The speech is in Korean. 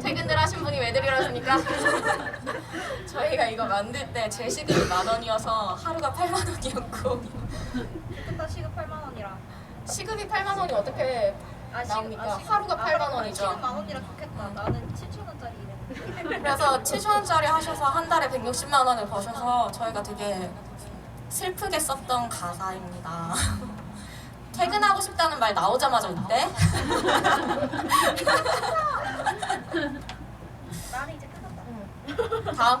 퇴근하고 하신 분이 왜 들이러십니까? 저희가 이거 만들 때 제 시급이 만 원이어서 하루가 8만 원이었고 그러니까 그때 시급 8만 원이라. 시급이 8만 원이 어떻게 아, 시급- 나옵니까? 아, 시급- 하루가 아, 8만 원이죠. 시급 만 원이라 좋겠다. 나는 7천 원짜리. 그래서 7천원짜리 하셔서 한 달에 160만 원을 버셔서 저희가 되게 슬프게 썼던 가사입니다. 퇴근하고 싶다는 말 나오자마자 끝났다. 다음